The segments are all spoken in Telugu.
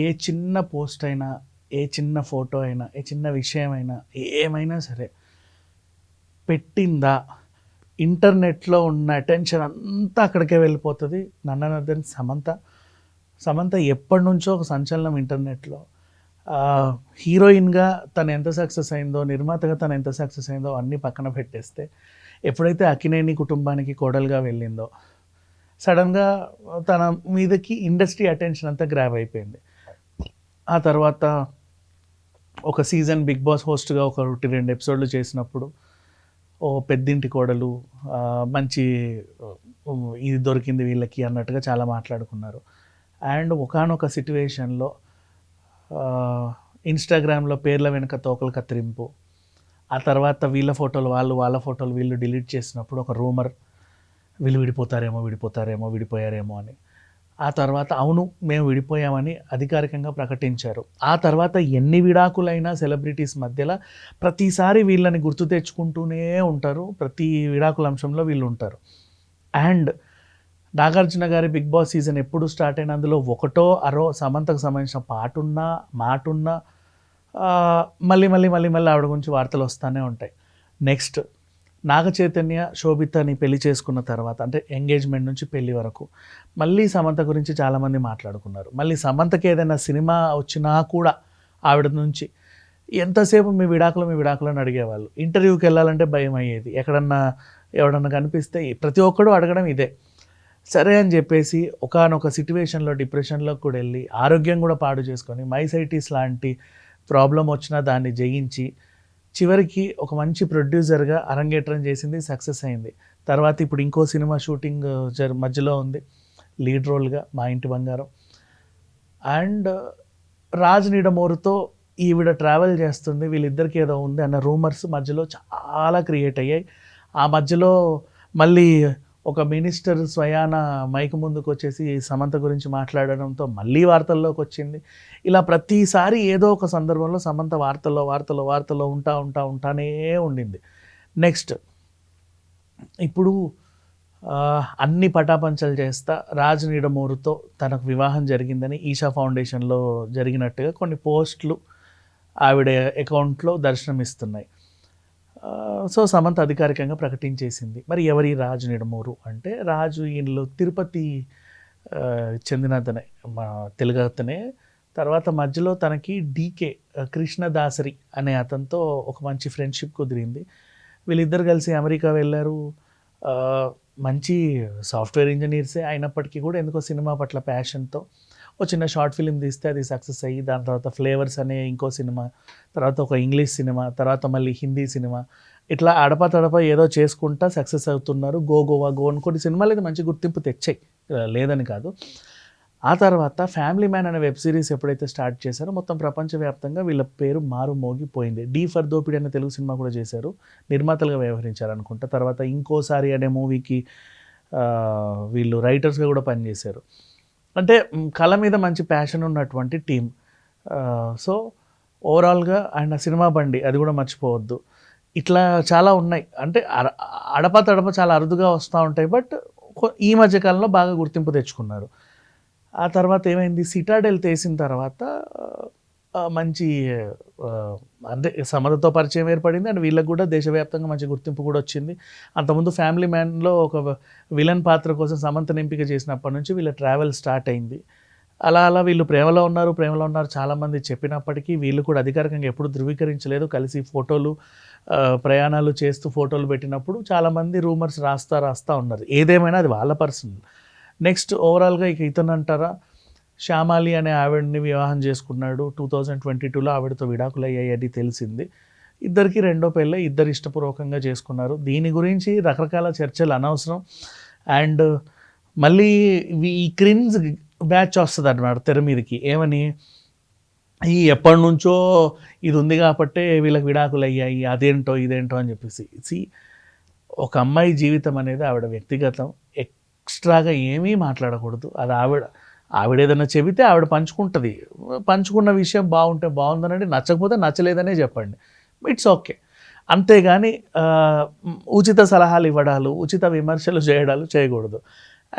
ఏ చిన్న పోస్ట్ అయినా ఏ చిన్న ఫోటో అయినా ఏ చిన్న విషయమైనా ఏమైనా సరే పెట్టిందా? ఇంటర్నెట్లో ఉన్న అటెన్షన్ అంతా అక్కడికే వెళ్ళిపోతుంది. నన్ననదని సమంత. సమంత ఎప్పటి నుంచో ఒక సంచలనం ఇంటర్నెట్లో. హీరోయిన్గా తను ఎంత సక్సెస్ అయిందో నిర్మాతగా తను ఎంత సక్సెస్ అయిందో అన్నీ పక్కన పెట్టేస్తే ఎప్పుడైతే అకినేని కుటుంబానికి కోడలుగా వెళ్ళిందో సడన్గా తన మీదకి ఇండస్ట్రీ అటెన్షన్ అంతా గ్రాబ్ అయిపోయింది. ఆ తర్వాత ఒక సీజన్ బిగ్ బాస్ హోస్ట్గా ఒక ఒకటి రెండు ఎపిసోడ్లు చేసినప్పుడు ఓ పెద్దింటి కోడలు మంచి ఇది దొరికింది వీళ్ళకి అన్నట్టుగా చాలా మాట్లాడుకున్నారు. అండ్ ఒకనొక సిట్యువేషన్లో ఇన్స్టాగ్రామ్లో పేర్ల వెనుక తోకలు కత్తిరింపు ఆ తర్వాత వీళ్ళ ఫోటోలు వాళ్ళు వాళ్ళ ఫోటోలు వీళ్ళు డిలీట్ చేసినప్పుడు ఒక రూమర్ వీళ్ళు విడిపోతారేమో విడిపోతారేమో విడిపోయారేమో అని. ఆ తర్వాత అవును మేము విడిపోయామని అధికారికంగా ప్రకటించారు. ఆ తర్వాత ఎన్ని విడాకులైనా సెలబ్రిటీస్ మధ్యలో ప్రతిసారి వీళ్ళని గుర్తు తెచ్చుకుంటూనే ఉంటారు. ప్రతి విడాకుల అంశంలో వీళ్ళు ఉంటారు. అండ్ నాగార్జున గారి బిగ్ బాస్ సీజన్ ఎప్పుడు స్టార్ట్ అయిన అందులో ఒకటో అరో సమంతకు సంబంధించిన పాటున్నా మాటున్నా మళ్ళీ మళ్ళీ మళ్ళీ మళ్ళీ ఆవిడ గురించి వార్తలు వస్తూనే ఉంటాయి. నెక్స్ట్ నాగ చైతన్య శోభితని పెళ్ళి చేసుకున్న తర్వాత అంటే ఎంగేజ్మెంట్ నుంచి పెళ్ళి వరకు మళ్ళీ సమంత గురించి చాలామంది మాట్లాడుకున్నారు. మళ్ళీ సమంతకి ఏదైనా సినిమా వచ్చినా కూడా ఆవిడ నుంచి ఎంతసేపు మీ విడాకులు మీ విడాకులు అని అడిగేవాళ్ళు. ఇంటర్వ్యూకి వెళ్ళాలంటే భయం అయ్యేది. ఎక్కడన్నా ఎవడన్నా కనిపిస్తే ప్రతి ఒక్కడు అడగడం ఇదే. సరే అని చెప్పేసి ఒకనొక సిట్యువేషన్లో డిప్రెషన్లోకి కూడా వెళ్ళి ఆరోగ్యం కూడా పాడు చేసుకొని మైసైటిస్ లాంటి ప్రాబ్లం వచ్చినా దాన్ని జయించి చివరికి ఒక మంచి ప్రొడ్యూసర్గా అరంగేట్రం చేసింది సక్సెస్ అయింది. తర్వాత ఇప్పుడు ఇంకో సినిమా షూటింగ్ జరి మధ్యలో ఉంది లీడ్ రోల్గా మా ఇంటి బంగారం. అండ్ రాజ్ నీడమోరుతో ఈవిడ ట్రావెల్ చేస్తుంది వీళ్ళిద్దరికి ఏదో ఉంది అన్న రూమర్స్ మధ్యలో చాలా క్రియేట్ అయ్యాయి. ఆ మధ్యలో మళ్ళీ ఒక మినిస్టర్ స్వయాన మైక్ ముందుకు వచ్చేసి సమంత గురించి మాట్లాడడంతో మళ్ళీ వార్తల్లోకి వచ్చింది. ఇలా ప్రతిసారి ఏదో ఒక సందర్భంలో సమంత వార్తల్లో వార్తల్లో వార్తల్లో ఉంటా ఉంటా ఉంటానే ఉండింది. నెక్స్ట్ ఇప్పుడు అన్ని పటాపంచలు చేస్తా రాజ్ నీడమూరుతో తనకు వివాహం జరిగిందని ఈషా ఫౌండేషన్లో జరిగినట్టుగా కొన్ని పోస్టులు ఆవిడ అకౌంట్లో దర్శనమిస్తున్నాయి. సో సమంత అధికారికంగా ప్రకటించేసింది. మరి ఎవరి రాజు నిడమూరు? అంటే రాజు ఈయనలో తిరుపతి చెందిన అతనే మా తెలుగు అతనే తర్వాత మధ్యలో తనకి డీకే కృష్ణదాసరి అనే అతనితో ఒక మంచి ఫ్రెండ్షిప్ కుదిరింది. వీళ్ళిద్దరు కలిసి అమెరికా వెళ్ళారు. మంచి సాఫ్ట్వేర్ ఇంజనీర్సే అయినప్పటికీ కూడా ఎందుకో సినిమా పట్ల ప్యాషన్తో ఒక చిన్న షార్ట్ ఫిలిం తీస్తే అది సక్సెస్ అయ్యి దాని తర్వాత ఫ్లేవర్స్ అనే ఇంకో సినిమా తర్వాత ఒక ఇంగ్లీష్ సినిమా తర్వాత మళ్ళీ హిందీ సినిమా. ఇట్లా అడప తడప ఏదో చేసుకుంటా సక్సెస్ అవుతున్నారు. గో గోవా గో అని సినిమాలు అయితే మంచి గుర్తింపు తెచ్చాయి. లేదని కాదు. ఆ తర్వాత ఫ్యామిలీ మ్యాన్ అనే వెబ్ సిరీస్ ఎప్పుడైతే స్టార్ట్ చేశారో మొత్తం ప్రపంచవ్యాప్తంగా వీళ్ళ పేరు మారు మోగిపోయింది. డీ ఫర్ దోపిడి అనే తెలుగు సినిమా కూడా చేశారు. నిర్మాతలుగా వ్యవహరించారు అనుకుంటా. తర్వాత ఇంకోసారి అనే మూవీకి వీళ్ళు రైటర్స్గా కూడా పనిచేశారు. అంటే కళ మీద మంచి ప్యాషన్ ఉన్నటువంటి టీం సో ఓవరాల్గా ఆయన సినిమా బండి అది కూడా మర్చిపోవద్దు. ఇట్లా చాలా ఉన్నాయి. అంటే అడప తడప చాలా అరుదుగా వస్తూ ఉంటాయి బట్ ఈ మధ్య కాలంలో బాగా గుర్తింపు తెచ్చుకున్నారు. ఆ తర్వాత ఏమైంది? సిటాడెల్ తీసిన తర్వాత మంచి అంటే సమతతో పరిచయం ఏర్పడింది. అండ్ వీళ్ళకి కూడా దేశవ్యాప్తంగా మంచి గుర్తింపు కూడా వచ్చింది. అంతకుముందు ఫ్యామిలీ మ్యాన్లో ఒక విలన్ పాత్ర కోసం సమంతను ఎంపిక చేసినప్పటి నుంచి వీళ్ళ ట్రావెల్ స్టార్ట్ అయింది. అలా అలా వీళ్ళు ప్రేమలో ఉన్నారు ప్రేమలో ఉన్నారు చాలామంది చెప్పినప్పటికీ వీళ్ళు కూడా అధికారికంగా ఎప్పుడు ధృవీకరించలేదు. కలిసి ఫోటోలు ప్రయాణాలు చేస్తూ ఫోటోలు పెట్టినప్పుడు చాలామంది రూమర్స్ రాస్తా రాస్తా ఉన్నారు. ఏదేమైనా అది వాళ్ళ పర్సనల్. నెక్స్ట్ ఓవరాల్గా ఇక ఇతను అంటారా? శ్యామాలి అనే ఆవిడని వివాహం చేసుకున్నాడు. టూ థౌజండ్ ట్వంటీ టూలో ఆవిడతో విడాకులు అయ్యాయని తెలిసింది. ఇద్దరికి రెండో పెళ్ళి ఇద్దరు ఇష్టపూర్వకంగా చేసుకున్నారు. దీని గురించి రకరకాల చర్చలు అనవసరం. అండ్ మళ్ళీ ఈ క్రిన్స్ బ్యాచ్ వస్తుంది అనమాట తెర మీదకి. ఏమని? ఈ ఎప్పటి నుంచో ఇది ఉంది కాబట్టే వీళ్ళకి విడాకులు అయ్యాయి అదేంటో ఇదేంటో అని చెప్పేసి. సి ఒక అమ్మాయి జీవితం అనేది ఆవిడ వ్యక్తిగతం. ఎక్స్ట్రాగా ఏమీ మాట్లాడకూడదు. అది ఆవిడ ఆవిడ ఏదైనా చెబితే ఆవిడ పంచుకుంటుంది. పంచుకున్న విషయం బాగుంటే బాగుందనండి నచ్చకపోతే నచ్చలేదనే చెప్పండి. ఇట్స్ ఓకే అంతేగాని ఉచిత సలహాలు ఇవ్వడాలు ఉచిత విమర్శలు చేయడాలు చేయకూడదు.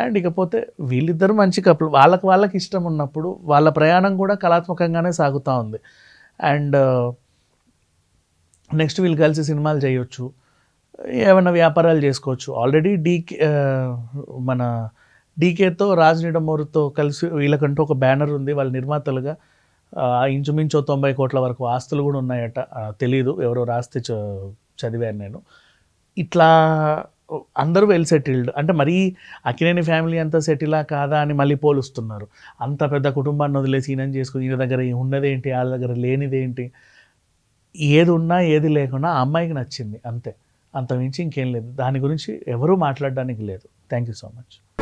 అండ్ ఇకపోతే వీళ్ళిద్దరు మంచి కప్పులు వాళ్ళకి వాళ్ళకి ఇష్టం ఉన్నప్పుడు వాళ్ళ ప్రయాణం కూడా కళాత్మకంగానే సాగుతూ ఉంది. అండ్ నెక్స్ట్ వీళ్ళు కలిసి సినిమాలు చేయొచ్చు ఏమైనా వ్యాపారాలు చేసుకోవచ్చు. ఆల్రెడీ డీకే మన డీకేతో రాజ్ నిడమూరుతో కలిసి వీళ్ళకంటూ ఒక బ్యానర్ ఉంది. వాళ్ళ నిర్మాతలుగా ఇంచుమించు తొంభై కోట్ల వరకు ఆస్తులు కూడా ఉన్నాయట. తెలియదు తెలీదు ఎవరో రాస్తే చ- చదివాను నేను. ఇట్లా అందరూ వెల్ సెటిల్డ్. అంటే మరీ అకినేని ఫ్యామిలీ అంతా సెటిలా కాదా అని మళ్ళీ పోలుస్తున్నారు. అంత పెద్ద కుటుంబాన్ని వదిలేసి ఈయన చేసుకుని ఈయన దగ్గర ఉన్నదేంటి వాళ్ళ దగ్గర లేనిదేంటి ఏది ఉన్నా ఏది లేకున్నా ఆ అమ్మాయికి నచ్చింది అంతే. అంత మించి ఇంకేం లేదు. దాని గురించి ఎవరూ మాట్లాడడానికి లేదు. Thank you so much.